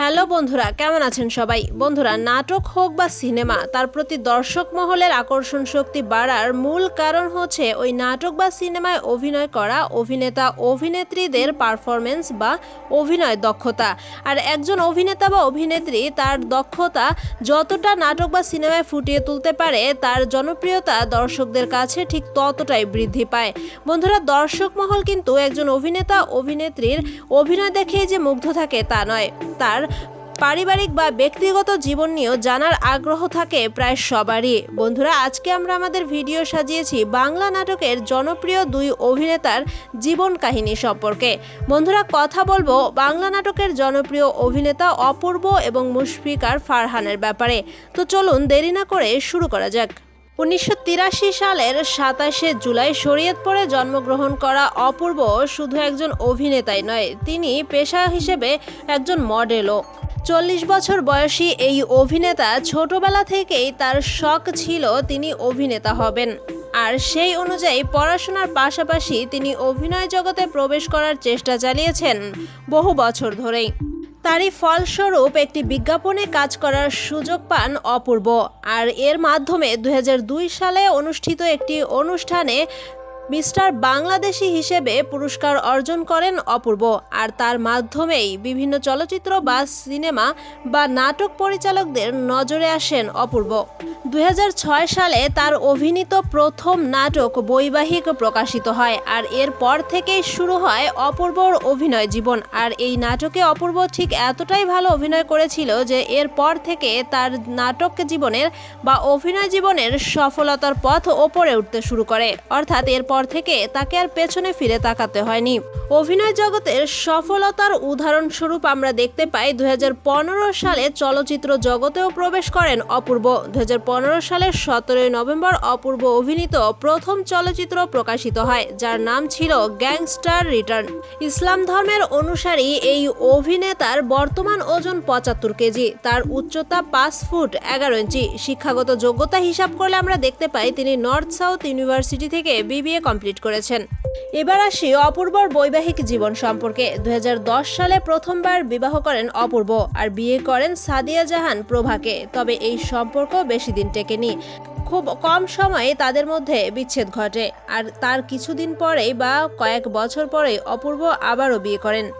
Hello বন্ধুরা, কেমন আছেন সবাই? বন্ধুরা, নাটক হোক বা সিনেমা, তার প্রতি দর্শক মহলের আকর্ষণ শক্তি বাড়ার মূল কারণ হচ্ছে ওই নাটক বা সিনেমায় অভিনয় করা অভিনেতা, অভিনেত্রীদের পারফরমেন্স বা অভিনয় দক্ষতা। আর একজন অভিনেতা বা অভিনেত্রী তার দক্ষতা যতটা নাটক বা সিনেমায় ফুটিয়ে তুলতে পারে, তার জনপ্রিয়তা দর্শকদের কাছে ঠিক ততটাই বৃদ্ধি পায়। বন্ধুরা, দর্শক মহল কিন্তু একজন অভিনেতা, অভিনেত্রীর অভিনয় দেখেই যে মুগ্ধ থাকে তা নয়। তার পারিবারিক বা ব্যক্তিগত জীবন নিয়েও জানার আগ্রহ থাকে প্রায় সবারই। বন্ধুরা, আজকে আমরা আমাদের ভিডিও সাজিয়েছি বাংলা নাটকের জনপ্রিয় দুই অভিনেতার জীবন কাহিনী সম্পর্কে। বন্ধুরা, কথা বলব বাংলা নাটকের জনপ্রিয় অভিনেতা অপূর্ব এবং মুশফিকার ফারহানের ব্যাপারে। তো চলুন দেরি না করে শুরু করা যাক। উনিশশো তিরাশি সালের সাতাশে জুলাই শরীয়তপুরে জন্মগ্রহণ করা অপূর্ব শুধু একজন অভিনেতাই নয়, তিনি পেশা হিসেবে একজন মডেলও। চল্লিশ বছর বয়সী এই অভিনেতা ছোটবেলা থেকেই তার শখ ছিল তিনি অভিনেতা হবেন। আর সেই অনুযায়ী পড়াশোনার পাশাপাশি তিনি অভিনয় জগতে প্রবেশ করার চেষ্টা চালিয়েছেন বহু বছর ধরেই। তারই ফলস্বরূপ একটি বিজ্ঞাপনে কাজ করার সুযোগ পান অপূর্ব। আর এর মাধ্যমে দু হাজার দুই সালে অনুষ্ঠিত একটি অনুষ্ঠানে মিস্টার বাংলাদেশি হিসেবে পুরস্কার অর্জন করেন অপূর্ব। আর তার মাধ্যমেই বিভিন্ন চলচ্চিত্র বা সিনেমা বা নাটক পরিচালকদের নজরে আসেন অপূর্ব। দু হাজার ছয় সালে তার অভিনীত প্রথম নাটক বৈবাহিক প্রকাশিত হয় আর এরপর থেকেই শুরু হয় অপূর্বর অভিনয় জীবন। আর এই নাটকে অপূর্ব ঠিক এতটাই ভালো অভিনয় করেছিল যে এরপর থেকে তার নাটক জীবনের বা অভিনয় জীবনের সফলতার পথ ওপরে উঠতে শুরু করে। অর্থাৎ এরপর থেকে তাকে আর পেছনে ফিরে তাকাতে হয়নি। অভিনয় জগতের সফলতার উদাহরণস্বরূপ আমরা দেখতে পাই দুই হাজার পনেরো সালে চলচ্চিত্র জগতেও প্রবেশ করেন অপূর্ব। দুই সালের সতেরোই নভেম্বর অপূর্ব অভিনীত প্রথম চলচ্চিত্র প্রকাশিত হয়, যার নাম ছিল গ্যাংস্টার রিটার্ন। ইসলাম ধর্মের অনুসারী এই অভিনেতার বর্তমান ওজন পঁচাত্তর কেজি, তার উচ্চতা পাঁচ ফুট এগারো ইঞ্চি। শিক্ষাগত যোগ্যতা হিসাব করলে আমরা দেখতে পাই তিনি নর্থ সাউথ ইউনিভার্সিটি থেকে বিবিএ কমপ্লিট করেছেন। এবার আসি অপূর্বর বৈবাহিক জীবন সম্পর্কে দুই সালে প্রথমবার বিবাহ করেন অপূর্ব আর বিয়ে করেন সাদিয়া জাহান প্রভাকে। তবে এই সম্পর্ক বেশি দিন টেকেনি। খুব কম সময়ে তাদের মধ্যে বিচ্ছেদ ঘটে। আর তার কিছুদিন পরেই বা কয়েক বছর পরেই অপূর্ব আবারও বিয়ে করেন।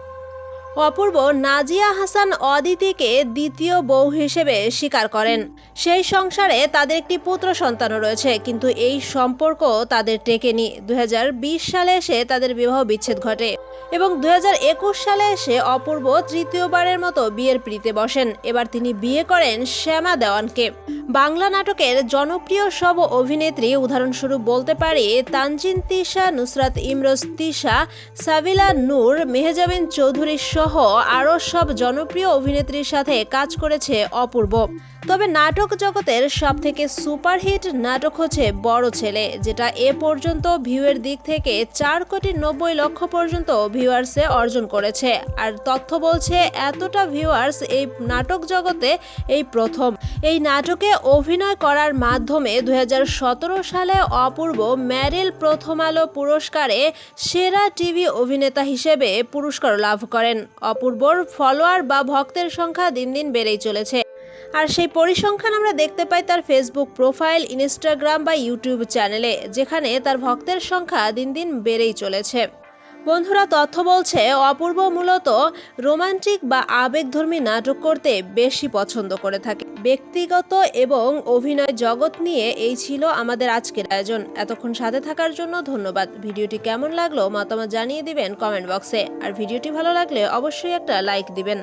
অপূর্ব নাজিয়া হাসান অদিতিকে দ্বিতীয় বউ হিসেবে স্বীকার করেন। সেই সংসারে তাদের একটি পুত্র সন্তানও রয়েছে, কিন্তু এই সম্পর্ক তাদের টেকেনি। দুই হাজার বিশ সালে এসে তাদের বিবাহ বিচ্ছেদ ঘটে এবং দু হাজার একুশ সালে এসে অপূর্ব তৃতীয়বারের মতো বিয়ের প্রীতে বসেন। এবার তিনি বিয়ে করেন শ্যামা দেওয়ানকে। বাংলা নাটকের জনপ্রিয় সব অভিনেত্রী উদাহরণস্বরূপ বলতে পারি তানজিন তিশা, নুসরাত ইমরোজ তিশা, সাবিলা নূর, মেহজাবিন চৌধুরী সহ আরও সব জনপ্রিয় অভিনেত্রীর সাথে কাজ করেছে অপূর্ব। তবে নাটক জগতের সব থেকে সুপারহিট নাটক হচ্ছে বড় ছেলে, যেটা এ পর্যন্ত ভিউয়ের দিক থেকে চার কোটি নব্বই লক্ষ পর্যন্ত ভিউয়ার্সে অর্জন করেছে। আর তথ্য বলছে, এতটা ভিউয়ার্স এই নাটক জগতে এই প্রথম। এই নাটকে অভিনয় করার মাধ্যমে দুই হাজার সতেরো সালে অপূর্ব ম্যারিল প্রথম আলো পুরস্কারে সেরা টিভি অভিনেতা হিসেবে পুরস্কার লাভ করেন। অপূর্বর ফলোয়ার বা ভক্তের সংখ্যা দিন দিন বেড়েই চলেছে। আর সেই পরিসংখ্যান আমরা দেখতে পাই তার ফেসবুক প্রোফাইল, ইনস্টাগ্রাম বা ইউটিউব চ্যানেলে, যেখানে তার ভক্তের সংখ্যা দিন দিন বেড়েই চলেছে। বন্ধুরা, তথ্য বলছে, অপূর্ব মূলত রোমান্টিক বা আবেগধর্মী নাটক করতে বেশি পছন্দ করে থাকে। ব্যক্তিগত এবং অভিনয় জগৎ নিয়ে এই ছিল আমাদের আজকের আয়োজন। এতক্ষণ সাথে থাকার জন্য ধন্যবাদ। ভিডিওটি কেমন লাগল, মতামত জানিয়ে দিবেন কমেন্ট বক্সে। আর ভিডিওটি ভালো লাগলে অবশ্যই একটা লাইক দিবেন।